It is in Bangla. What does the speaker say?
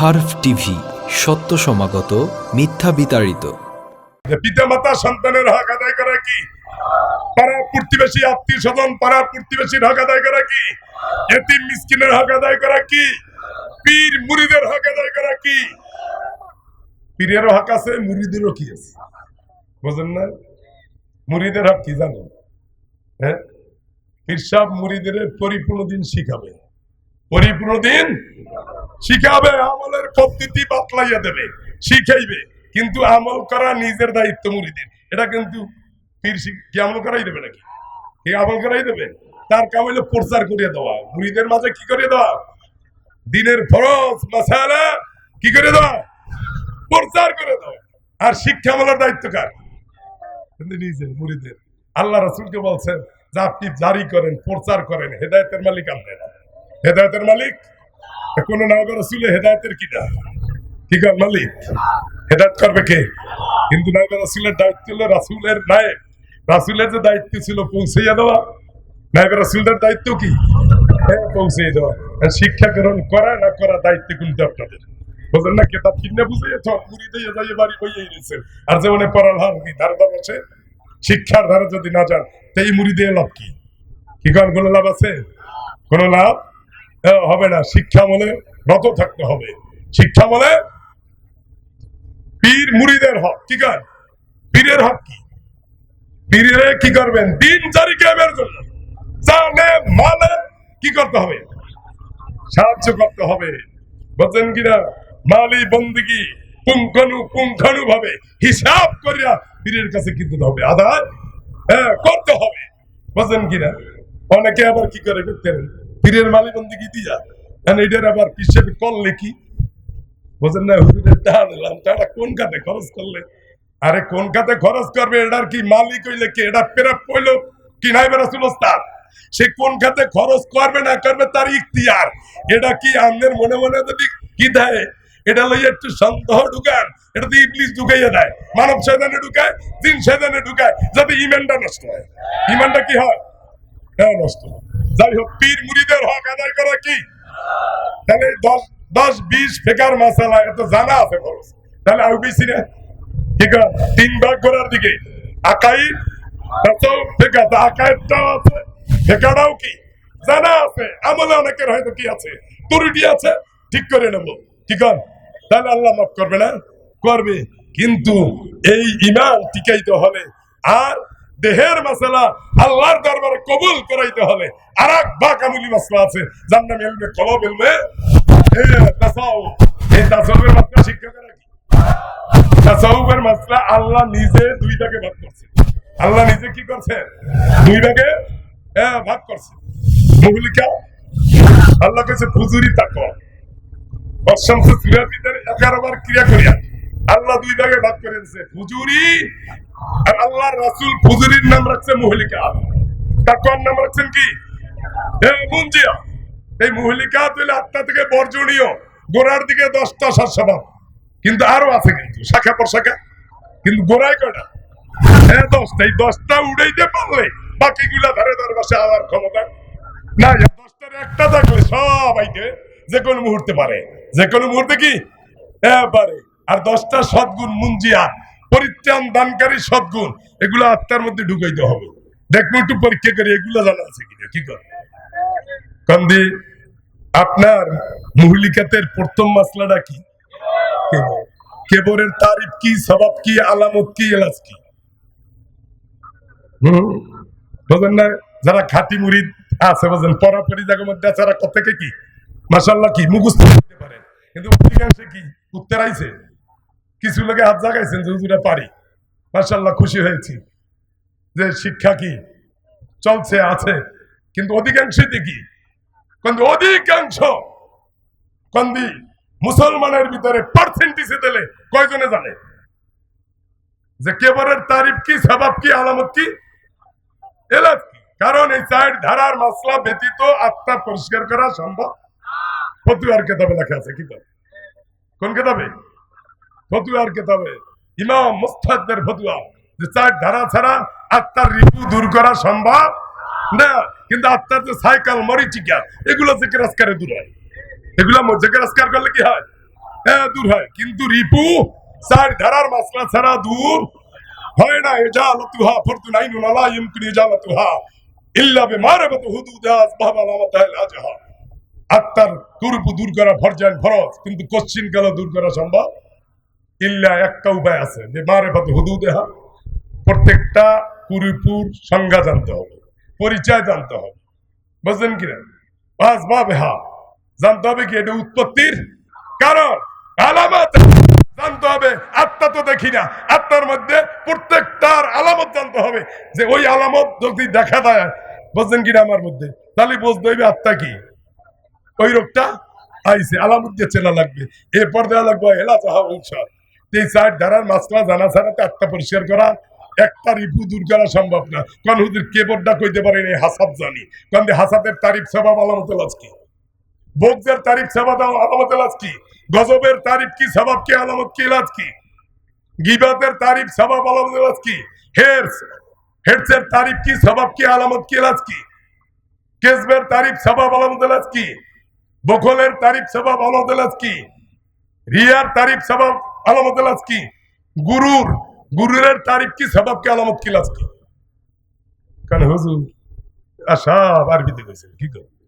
হার্ফ টিভি, সত্য সমাগত, মিথ্যা বিতাড়িত। পিতা মাতা সন্তানের হক আদায় করা কি? পাড়া প্রতিবেশী আত্মীয় স্বজন, পাড়া প্রতিবেশীর হক আদায় করা কি? এতিম মিসকিনের হক আদায় করা কি? পীর মুরিদের হক আদায় করা কি? পীরেরও হক আছে, মুরিদেরও কি আছে? বুঝেন না? মুরিদের হক কি জানেন? হ্যাঁ? পীর সাহেব মুরিদের পরিপূর্ণ দিন শিখাবে। পরিপূর্ণ দিন শিখাবে, আমলের পদ্ধতি বাতলাইয়া দেবে, শিখাইবে। কিন্তু আমল করা নিজের দায়িত্ব মুরিদের। এটা কিন্তু আমল করাই দেবে নাকি? আমল করাই দেবে? তার প্রচার দেওয়া। মুরিদের মাঝে কি করিয়ে দেওয়া? দিনের ফরজ কি করে দেওয়া? প্রচার করে দেওয়া। আর শিক্ষা আমলের দায়িত্ব কার? নিজের, মুরিদের। আল্লাহ রাসূলকে বলছেন যে আপনি জারি করেন, প্রচার করেন। হেদায়েতের মালিক আপনারা হেদায়তের মালিক কোন নায়ক রসুলে হেদায়তের কিনা ঠিক আছে, মালিক? হেদায়ত করবে কে? কিন্তু নায়ক রসুলের দায়িত্ব হলো রাসুলের নায়ক রাসুলের যে দায়িত্ব ছিল পৌঁছাইয়া দেওয়া। নায়ক রসুলের দায়িত্ব কি? হ্যাঁ দেওয়া? শিক্ষা গ্রহণ করা না করা দায়িত্ব কিন্তু আপনাদের? বুঝলেন না? কেতাব কিনে তো মুড়ি দিয়ে যাইয়ে বাড়ি বইয়েই রয়েছেন আর যেমন কি ধার ধার আছে? শিক্ষার ধারে যদি না যান, তো মুড়ি দিয়ে লাভ কি? কি কর কোনো লাভ আছে? কোনো লাভ? হবে না। শিক্ষা বলে রত থাকতে হবে। শিক্ষা বলে পীর মুড়িদের হক। ঠিক আছে পীরের হক কি? পীরে কি করবেন? দিন জারি কায়েমের জন্য। জানে মালে কি করতে হবে? সাহায্য করতে হবে। বুঝছেন কিনা? মালি বন্দিগি পুঙ্খানু পুঙ্খানু ভাবে হিসাব করিয়া পীরের কাছে কিন্তু হবে। আদায় হ্যাঁ করতে হবে। বুঝছেন কিনা? অনেকে আবার কি করে করতেন? পীরের মালি বন্দিগি দিয়া এটার আবার কি? না, হুজুরের দিলাম কোন খাতে খরচ করলে? আরে কোন খাতে খরচ করবে? এটার কি মালিক হইলে কি? এটা পেরা পইলো কি নাই সে কোন খাতে খরচ করবে না করবে তার ইখতিয়ার। এটা কি আমাদের মনে মনে যদি কি দেয়? এটা লইয়া একটু সন্দেহ ঢুকান। এটা তো ইবলিস ঢুকাইয়া দেয়, মানব সেদানে ঢুকায় দিন সেদানে ঢুকায়, যাতে ইমানটা নষ্ট হয়। ইমানটা কি হয়? হ্যাঁ নষ্ট হয়। যাই হোক, পীর মুড়িদের হক আদায় করা কি? তাহলে দশ দশ, বিশ ফেকার মাসালা এত জানা আছে খরচ। তাহলে আরও বেশি না ঠিক তিন ভাগ করার দিকে। আকাই আছে কি? জানা আছে হয়তো কি আছে? আছে, ঠিক করে নেব। ঠিক আল্লাহ করবে না করবে। কিন্তু এই হবে আর দেহের মাসালা আল্লাহর দরবারে কবুল করাইতে হবে। আর এক বাকামুলি মাসলা আছে যার নামে এলমে কলব আল্লাহ নিজে দুই ভাগে করছে। আল্লাহ নিজে কি করছে? দুই ভাগে হ্যাঁ, ভাগ করছে। মহুলিকা আল্লাহ কাছে ফুজুরি তাকওয়া। অসংখ্য ভিতরে এগারো বার ক্রিয়া করিয়া আল্লাহ দুই ভাগে ভাগ দিয়েছে ফুজুরি আর আল্লাহর রাসূল ফুজুরির নাম রাখছে মহুলিকা। তাকওয়ার নাম রাখছেন কি? মুঞ্জিয়া এই মহুলিকা তুলে আত্মা থেকে বর্জনীয়, গোড়ার দিকে দশটা সাত স্বভাব কিন্তু আরও আছে কিন্তু, শাখা পর শাখা। কিন্তু গোড়ায় কয়টা? হ্যাঁ দশটা, এই দশটা উড়াইতে পারলে বাকিগুলা ধারে ধারে বসে আবার ক্ষমতা। না দশটার একটা থাকলে সবাইকে যে কোনো মুহূর্তে পারে। যে কোনো মুহূর্তে কি? হ্যাঁ পারে আর দশটা সদ্গুণ মুঞ্জিয়া, পরিত্রাণ দানকারী সদ্গুণ, এগুলো আত্মার মধ্যে ঢুকাইতে হবে। দেখব একটু পরীক্ষা করে, এগুলো জানা আছে কিনা, কি করে? কন্দি আপনার মহুলিকাতের প্রথম মাসলাটা কি? কেবরের তারিফ কি, স্বভাব কি, আলামত কি, এলাজ কি? বুঝেন না? যারা খাঁটি মুড়ি আছে, বোঝেন পরাপরি জায়গার মধ্যে আছে কত থেকে কি? মাসাল্লাহ কি, মুখস্থ করতে পারে কিন্তু অধিকাংশে কি? উত্তর আইছে কিছু লোকে হাত জাগাইছেন যে, হুজুরা পারি। মাসাল্লাহ খুশি হয়েছি। যে, শিক্ষা কি? চলছে, আছে। কিন্তু অধিকাংশই দেখি কিন্তু অধিকাংশ কন্দি মুসলমানের ভিতরে পার্সেন্টেজে দিলে কয়জনে জানে? যে, কেবরের তারিফ কি, স্বভাব কি, আলামত কি? এলাজ কি? কারণ এই চার ধারার মাসলা ব্যতীত আত্মা পরিষ্কার করা সম্ভব। ফতুয়ার কেতাবে লেখা আছে, কিতাব। কোন কেতাবে? ফতুয়ার কেতাবে। ইমাম মুস্তাদের ফতুয়া। যে চার ধারা ছাড়া আত্মার রিপু দূর করা সম্ভব না। কিন্তু আত্মার যে সাইকেল, মরিচিকা, এগুলো থেকে রাস্কারে দূর হয়। এগুলো জেকে রাস্কার করলে কি হয়? হ্যাঁ দূর হয়। কিন্তু রিপু চার ধারার মাসলা ছাড়া দূর হয় না। এজালতুহা ফরতুনাইনু লা ইমকিন এজালতুহা ইল্লা বিমারাবাতু হুদুদা আসবাব আলামাতাহ লাজহা আত্মার কুরুপু দূর করা ফরজান ফরজ। কিন্তু কোশ্চিন কাল দূর করা সম্ভব ইল্লা একটা উপায় আছে। যে প্রত্যেকটা সংজ্ঞা জানতে হবে, পরিচয় জানতে হবে। বুঝলেন বাস বা বেহা জানতে হবে কি এটা উৎপত্তির কারণ? আলামত জানতে হবে, আত্মা তো দেখি না। আত্মার মধ্যে প্রত্যেকটার আলামত জানতে হবে। যে ওই আলামত যদি দেখা দেয় বুঝলেন কিনা আমার মধ্যে? তাহলে বুঝতে হইবে আত্মা কি? ওই রোগটা আইসে আলামত দিয়ে চেনা লাগবে। এরপর দেওয়া লাগবে এলা চাহা ঔষধ এই চার ধারার মাসলা জানা ছাড়া তো আত্মা পরিষ্কার করা, একটা রিপু দূর করা সম্ভব না। কারণ হুজুর কেবলটা কইতে পারেন এই হাসাব জানি। কারণ যে হাসাবের তারিফ সবাব আলামত কি? বগজের তারিফ সবাব আলামত কি? গজবের তারিফ কি সবাব কি, আলামত কি, লাজ গিবাতের তারিফ সবাব আলামত লাজ হেরস হেরসের তারিফ কি সবাব কি, আলামত কি, লাজ কি? কেসবের তারিফ সবাব আলামত লাজ কি? বখলের তারিফ সবাব আলামত লাজ কি? রিয়ার তারিফ সবাব আলামত লাজ কি? গুরুর, গুরুরের তারিফ কি, সবাব কি, আলামত কি লাজ কি? কারণ হুজুর? আশা আরবিতে কইছেন, কি করব